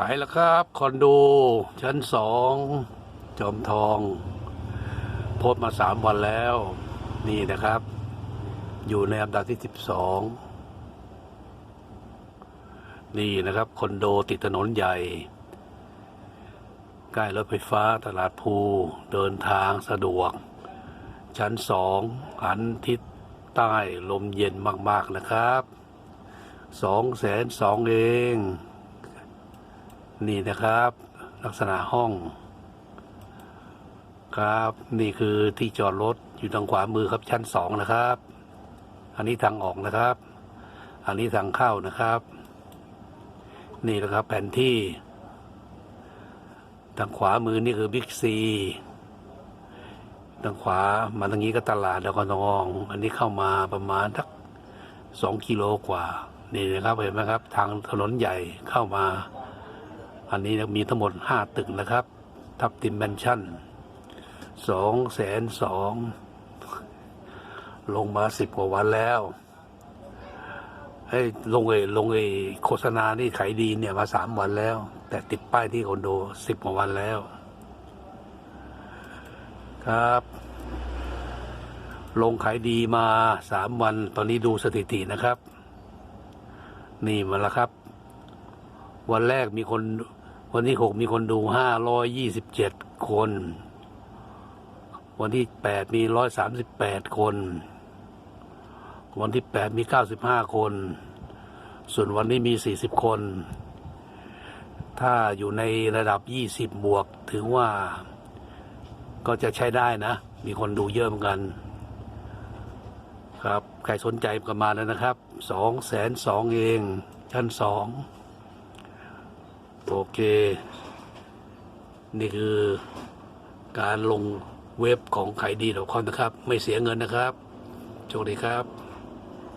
ขายแล้วครับ คอนโด ชั้นสองจอมทองโพสมาสามวันแล้ว นี่นะครับ อยู่ในอันดับที่สิบสองนี่นะครับ คอนโดติดถนนใหญ่ ใกล้รถไฟฟ้าตลาดภูเดินทางสะดวก ชั้นสองหันทิศใต้ลมเย็นมาก ๆ นะครับสองแสนสองเอง นี่นะครับ ลักษณะห้อง ครับ นี่คือที่จอดรถอยู่ทางขวามือครับชั้นสองนะครับ อันนี้ทางออกนะครับ อันนี้ทางเข้านะครับ นี่นะครับแผนที่ ทางขวามือนี่คือบิ๊กซีทางขวามาทางนี้ก็ตลาดแล้วก็นอง อันนี้เข้ามาประมาณสักสองกิโลกว่า นี่นะครับเห็นไหมครับ ทางถนนใหญ่เข้ามา อันนี้มีทั้งหมดห้าตึกนะครับ ทับติมแมนชั่นสองแสนสองลงมาสิบกว่าวันแล้วเฮ้ลงเอลงเอโฆษณานี่ขายดีเนี่ยมาสามวันแล้ว แต่ติดป้ายที่คอนโดสิบกว่าวันแล้ว ครับ ลงขายดีมาสามวัน ตอนนี้ดูสถิตินะครับ นี่มาแล้วครับ วันแรกมีคน วันที่หกมีคนดูห้าร้อยยี่สิบเจ็ดคน วันที่แปดมีร้อยสามสิบแปดคน วันที่แปดมีเก้าสิบห้าคน ส่วนวันนี้มีสี่สิบคน ถ้าอยู่ในระดับยี่สิบบวกถือว่าก็จะใช้ได้นะ มีคนดูเยอะเหมือนกัน ครับ ใครสนใจก็มาแล้วนะครับ สองแสนสองเอง ชั้นสอง โอเค นี่คือการลงเว็บของขายดีดอทคอมนะครับ ไม่เสียเงินนะครับโชคดีครับ